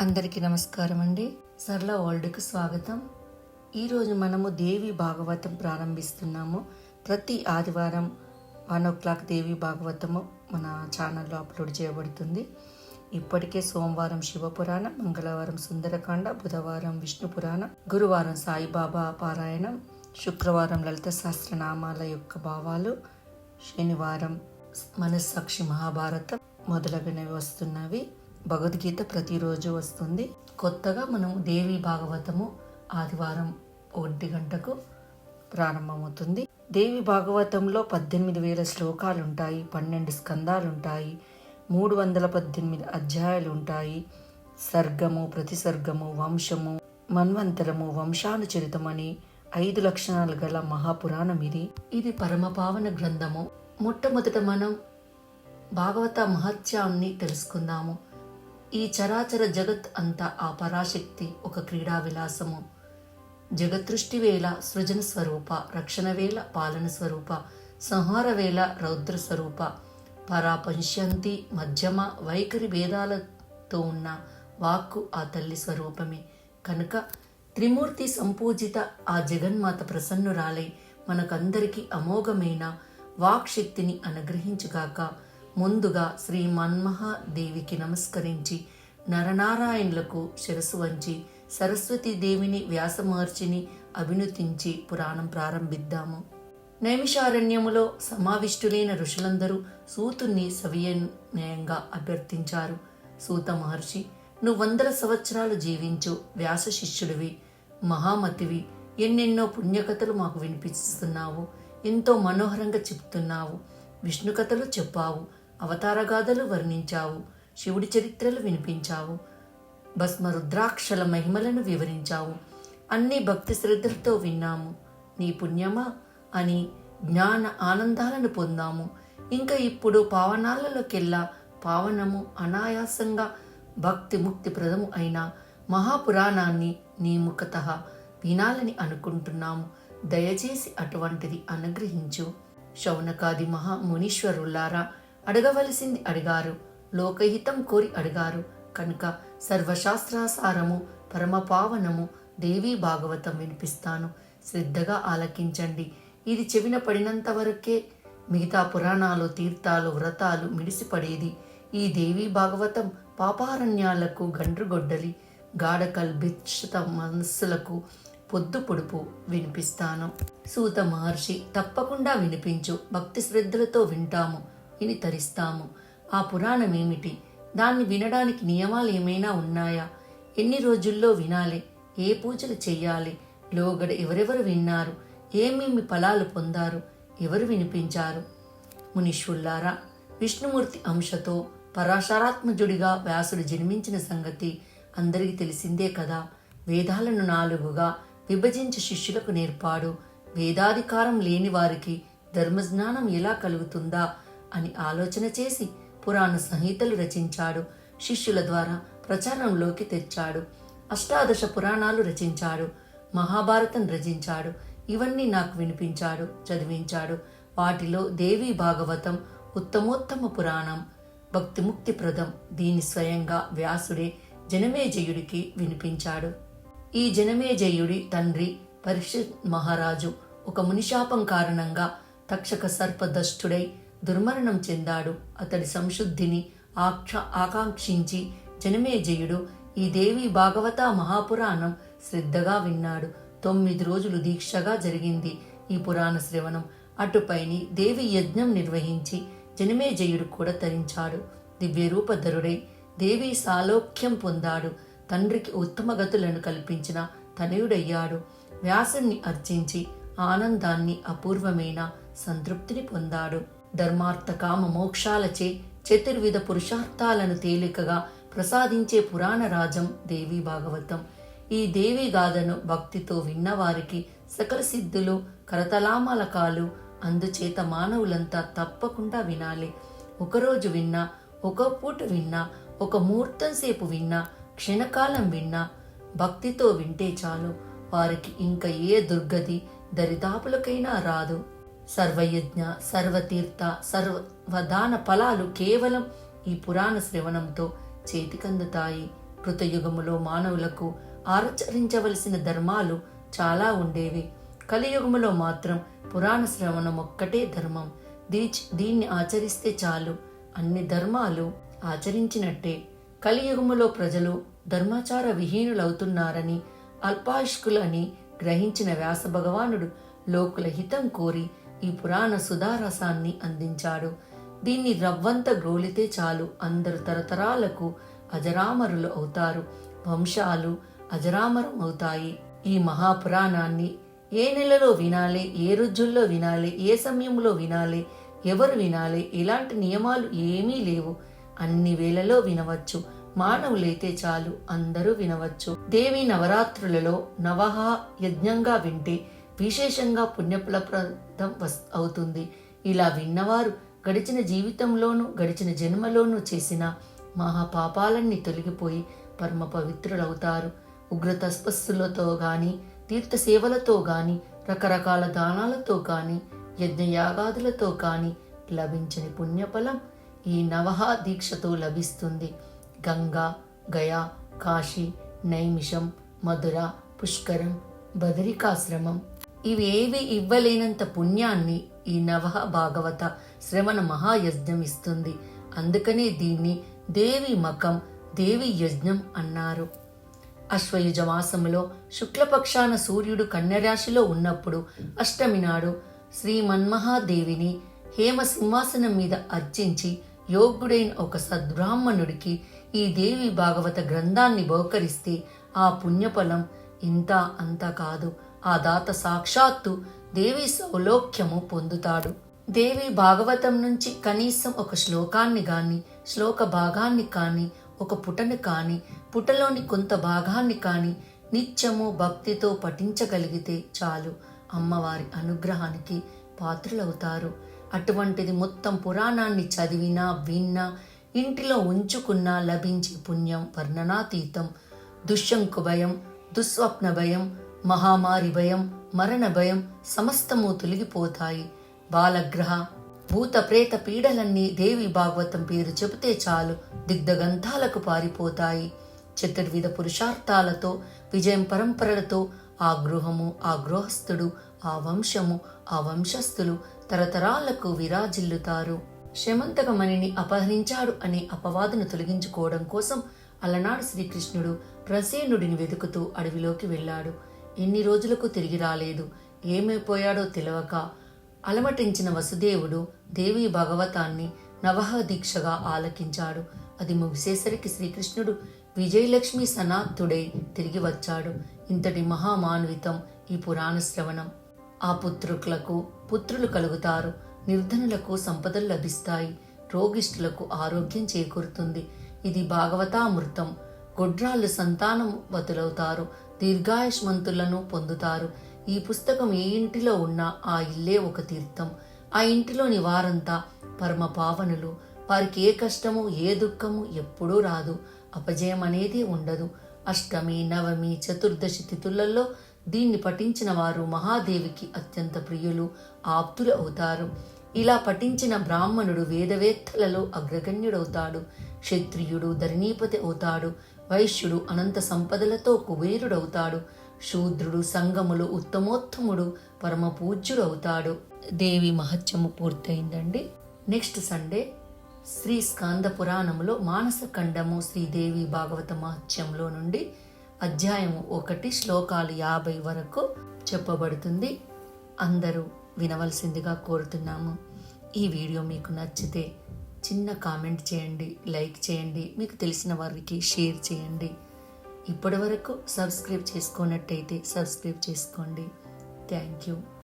అందరికీ నమస్కారం అండి. సరళ వరల్డ్కు స్వాగతం. ఈరోజు మనము దేవి భాగవతం ప్రారంభిస్తున్నాము. ప్రతి ఆదివారం వన్ ఓ క్లాక్ దేవి భాగవతము మన ఛానల్లో అప్లోడ్ చేయబడుతుంది. ఇప్పటికే సోమవారం శివపురాణం మంగళవారం సుందరకాండ బుధవారం విష్ణు పురాణం గురువారం సాయిబాబా పారాయణం శుక్రవారం లలిత సహస్రనామాల యొక్క భావాలు శనివారం మనస్సాక్షి మహాభారతం మొదలగునవి వస్తున్నవి. భగవద్గీత ప్రతిరోజు వస్తుంది. కొత్తగా మనం దేవి భాగవతము ఆదివారం ఒంటి గంటకు ప్రారంభమవుతుంది. దేవి భాగవతంలో పద్దెనిమిది వేల శ్లోకాలు ఉంటాయి పన్నెండు స్కందాలు ఉంటాయి మూడు వందల పద్దెనిమిది అధ్యాయాలు ఉంటాయి సర్గము ప్రతిసర్గము వంశము మన్వంతరము వంశానుచరితమని ఐదు లక్షణాలు గల మహాపురాణం ఇది ఇది పరమపావన గ్రంథము. మొట్టమొదట మనం భాగవత మహత్యాన్ని తెలుసుకుందాము. ఈ చరాచర జగత్ అంతా ఆ పరాశక్తి ఒక క్రీడా విలాసము. జగదృష్టి వేళ సృజన స్వరూప రక్షణ వేళ పాలన స్వరూప సంహార వేళ రౌద్ర స్వరూప. పరాపంశ్యంతి మధ్యమ వైఖరి భేదాలతో ఉన్న వాక్కు ఆ తల్లి స్వరూపమే. కనుక త్రిమూర్తి సంపూజిత ఆ జగన్మాత ప్రసన్నురాలై మనకందరికీ అమోఘమైన వాక్శక్తిని అనుగ్రహించుగాక ముందుగా శ్రీ మన్మహాదేవికి నమస్కరించి నరనారాయణులకు శిరసు వంచి సరస్వతీదేవిని వ్యాసమహర్షిని అభినుతించి పురాణం ప్రారంభిద్దాము. నైమిషారణ్యములో సమావిష్టులైన ఋషులందరూ సూతుణ్ణి సవినయంగా అభ్యర్థించారు. సూత మహర్షి నువ్వు వందల సంవత్సరాలు జీవించు వ్యాస శిష్యుడివి మహామతివి ఎన్నెన్నో పుణ్యకథలు మాకు వినిపిస్తున్నావు ఎంతో మనోహరంగా చెప్తున్నావు విష్ణు కథలు చెప్పావు అవతారగాథలు వర్ణించావు. శివుడి చరిత్రలు వినిపించావు. భస్మ రుద్రాక్షల మహిమలను వివరించావు. అన్ని భక్తి శ్రద్ధలతో విన్నాము. నీ పుణ్యమా? అని జ్ఞాన ఆనందాలను పొందాము. ఇంకా ఇప్పుడు పావనాలలోకెల్లా పావనము అనాయాసంగా భక్తి ముక్తి ప్రదము అయిన మహాపురాణాన్ని నీ ముఖత వినాలని అనుకుంటున్నాము. దయచేసి అటువంటిది అనుగ్రహించు. శౌనకాది మహా మునీశ్వరులారా అడగవలసింది అడిగారు. లోకహితం కోరి అడిగారు. కనుక సర్వశాస్త్రాసారము పరమపావనము దేవీ భాగవతం వినిపిస్తాను. శ్రద్ధగా ఆలకించండి. ఇది చెవిన పడినంత వరకే మిగతా పురాణాలు తీర్థాలు వ్రతాలు మిడిసిపడేది. ఈ దేవీ భాగవతం పాపారణ్యాలకు గండ్రుగొడ్డలి గాఢ కల్భిక్షత మనస్సులకు పొద్దు పొడుపు వినిపిస్తాను. సూత మహర్షి తప్పకుండా వినిపించు. భక్తి శ్రద్ధలతో వింటాము. విని తరిస్తాము. ఆ పురాణం ఏమిటి దాన్ని వినడానికి నియమాలు ఏమైనా ఉన్నాయా? ఎన్ని రోజుల్లో వినాలి? ఏ పూజలు చెయ్యాలి? లోగడ ఎవరెవరు విన్నారు? ఏమేమి ఫలాలు పొందారు? ఎవరు వినిపించారు? మునీశ్వుల్లారా విష్ణుమూర్తి అంశతో పరాశరాత్మజుడిగా వ్యాసుడు జన్మించిన సంగతి అందరికీ తెలిసిందే కదా. వేదాలను నాలుగుగా విభజించి శిష్యులకు నేర్పాడు. వేదాధికారం లేని వారికి ధర్మజ్ఞానం ఎలా కలుగుతుందా? అని ఆలోచన చేసి పురాణ సంహితలు రచించాడు. శిష్యుల ద్వారా ప్రచారంలోకి తెచ్చాడు. అష్టాదశ పురాణాలు రచించాడు. మహాభారతం రచించాడు. ఇవన్నీ నాకు వినిపించాడు చదివించాడు. వాటిలో దేవీ భాగవతం ఉత్తమోత్తమ పురాణం భక్తిముక్తిప్రదం దీని స్వయంగా వ్యాసుడే జనమేజయుడికి వినిపించాడు. ఈ జనమేజయుడి తండ్రి పరీక్షిత్ మహారాజు ఒక మునిశాపం కారణంగా తక్షక సర్పదష్టుడై దుర్మరణం చెందాడు. అతడి సంశుద్ధిని ఆక్ష ఆకాంక్షించి జనమేజయుడు ఈ దేవి భాగవత మహాపురాణం శ్రద్ధగా విన్నాడు. తొమ్మిది రోజులు దీక్షగా జరిగింది ఈ పురాణ శ్రవణం. అటుపైని దేవి యజ్ఞం నిర్వహించి జనమేజయుడు కూడా తరించాడు. దివ్యరూపధరుడై దేవి సాలోక్యం పొందాడు. తండ్రికి ఉత్తమ గతులను కల్పించిన తనయుడయ్యాడు. వ్యాసుని అర్చించి ఆనందాన్ని అపూర్వమైన సంతృప్తిని పొందాడు. ధర్మార్థ కామ మోక్షాలచే చతుర్విధ పురుషార్థాలను తేలికగా ప్రసాదించే పురాణ రాజం దేవి భాగవతం. ఈ దేవి గాథను భక్తితో విన్నవారికి సకల సిద్ధులు కరతలామలకాలు అందుచేత మానవులంతా తప్పకుండా వినాలి. ఒకరోజు విన్నా ఒక పూట విన్నా ఒక ముహూర్తం సేపు విన్నా క్షణకాలం విన్నా భక్తితో వింటే చాలు. వారికి ఇంకా ఏ దుర్గతి దరిదాపులకైనా రాదు. సర్వయజ్ఞ సర్వతీర్థ సర్వదాన ఫలాలు కేవలం ఈ పురాణ శ్రవణంతో చేతికందుతాయి. కృతయుగములో మానవులకు ఆచరించవలసిన ధర్మాలు చాలా ఉండేవి. కలియుగములో మాత్రం పురాణ శ్రవణం ఒక్కటే ధర్మం. దీ- దీన్ని ఆచరిస్తే చాలు. అన్ని ధర్మాలు ఆచరించినట్టే. కలియుగములో ప్రజలు ధర్మాచార విహీనులవుతున్నారని అల్పాయుష్కులని గ్రహించిన వ్యాస భగవానుడు లోకుల హితం కోరి ఈ పురాణ సుధారసాన్ని అందించాడు. దీన్ని రవ్వంత గ్రోలితే చాలు. అందరు తరతరాలకు అజరామరులు అవుతారు. వంశాలు అజరామరం అవుతాయి. ఈ మహాపురాణాన్ని ఏ నెలలో వినాలి ఏ రోజుల్లో వినాలి ఏ సమయంలో వినాలి ఎవరు వినాలి ఇలాంటి నియమాలు ఏమీ లేవు. అన్ని వేళలో వినవచ్చు. మానవులైతే చాలు అందరూ వినవచ్చు. దేవి నవరాత్రులలో నవహ యజ్ఞంగా వింటే విశేషంగా పుణ్యఫలప్రదం వస్ అవుతుంది. ఇలా విన్నవారు గడిచిన జీవితంలోనూ గడిచిన జన్మలోనూ చేసిన మహాపాపాలన్నీ తొలగిపోయి పరమ పవిత్రులవుతారు. ఉగ్ర తస్పస్సులతో గాని తీర్థ సేవలతో గాని రకరకాల దానాలతో కానీ యజ్ఞయాగాదులతో కాని లభించని పుణ్యఫలం ఈ నవహ దీక్షతో లభిస్తుంది. గంగా గయా కాశీ నైమిషం మధుర పుష్కరం బదరికాశ్రమం ఇవేవి ఇవ్వలేనంత పుణ్యాన్ని ఈ నవ భాగవత శ్రవణ మహాయజ్ఞం ఇస్తుంది. అందుకనే దీన్ని దేవి మకం దేవి యజ్ఞం అన్నారు. అశ్వయుజ మాసములో శుక్లపక్షాన సూర్యుడు కన్యరాశిలో ఉన్నప్పుడు అష్టమి నాడు శ్రీ మన్మహాదేవిని హేమ సింహాసనం మీద అర్చించి యోగ్యుడైన ఒక సద్బ్రాహ్మణుడికి ఈ దేవి భాగవత గ్రంథాన్ని బహుకరిస్తే ఆ పుణ్యఫలం ఇంత అంత కాదు. ఆ దాత సాక్షాత్తు దేవి సౌలోక్యము పొందుతాడు. దేవి భాగవతం నుంచి కనీసం ఒక శ్లోకాన్ని గాని శ్లోక భాగాన్ని కాని ఒక పుటను కాని పుటలోని కొంత భాగాన్ని కాని నిత్యము భక్తితో పఠించగలిగితే చాలు. అమ్మవారి అనుగ్రహానికి పాత్రులవుతారు. అటువంటిది మొత్తం పురాణాన్ని చదివినా విన్నా ఇంటిలో ఉంచుకున్నా లభించే పుణ్యం వర్ణనాతీతం. దుష్యంకు భయం దుస్వప్న భయం మహామారి భయం మరణ భయం సమస్తము తొలగిపోతాయి. బాలగ్రహ భూత ప్రేత పీడలన్నీ దేవి భాగవతం పేరు చెబితే చాలు దిగ్ధగంధాలకు పారిపోతాయి. చతుర్విధ పురుషార్థాలతో విజయం పరంపరలతో ఆ గృహము ఆ గృహస్థుడు ఆ వంశము ఆ వంశస్థులు తరతరాలకు విరాజిల్లుతారు. శమంతకమణిని అపహరించాడు అనే అపవాదును తొలగించుకోవడం కోసం అలనాడు శ్రీకృష్ణుడు ప్రసేనుడిని వెతుకుతూ అడవిలోకి వెళ్ళాడు. ఎన్ని రోజులకు తిరిగి రాలేదు. ఏమైపోయాడో తెలియక అలమటించిన వసుదేవుడు దేవి భగవతాన్ని నవహ దీక్షగా ఆలకించాడు. అది ముగిసేసరికి శ్రీకృష్ణుడు విజయలక్ష్మి సనాథుడై తిరిగి వచ్చాడు. ఇంతటి మహామాన్వితం ఈ పురాణ శ్రవణం. ఆ పుత్రులకు పుత్రులు కలుగుతారు. నిర్ధనులకు సంపదలు లభిస్తాయి. రోగిష్ఠులకు ఆరోగ్యం చేకూరుతుంది. ఇది భాగవతామృతం. గొడ్రాళ్ళు సంతానం వతులవుతారు. దీర్ఘాయుష్మంతులను పొందుతారు. ఈ పుస్తకం ఏ ఇంటిలో ఉన్నా ఆ ఇల్లే ఒక తీర్థం. ఆ ఇంటిలోని వారంతా పరమ పావనులు వారికి ఏ కష్టము ఏ దుఃఖము ఎప్పుడూ రాదు. అపజయం అనేది ఉండదు. అష్టమి నవమి చతుర్దశి తిథులలో దీన్ని పఠించిన వారు మహాదేవికి అత్యంత ప్రియులు ఆప్తులు అవుతారు. ఇలా పఠించిన బ్రాహ్మణుడు వేదవేత్తలలో అగ్రగణ్యుడవుతాడు. క్షత్రియుడు ధరణీపతి అవుతాడు. వైశ్యుడు అనంత సంపదలతో కుబేరుడవుతాడు. శూద్రుడు సంగములు ఉత్తమోత్తముడు పరమ పూజ్యుడు అవుతాడు దేవి మహత్యము పూర్తయిందండి. నెక్స్ట్ సండే శ్రీ స్కాంద పురాణములో మానస ఖండము శ్రీదేవి భాగవత మహత్యంలో నుండి అధ్యాయము ఒకటి శ్లోకాలు యాభై వరకు చెప్పబడుతుంది. అందరూ వినవలసిందిగా కోరుతున్నాము. ఈ వీడియో మీకు నచ్చితే చిన్న కామెంట్ చేయండి లైక్ చేయండి మీకు తెలిసిన వారికి షేర్ చేయండి. ఇప్పటి వరకు సబ్స్క్రైబ్ చేసుకున్నట్టయితే సబ్స్క్రైబ్ చేసుకోండి. Thank you.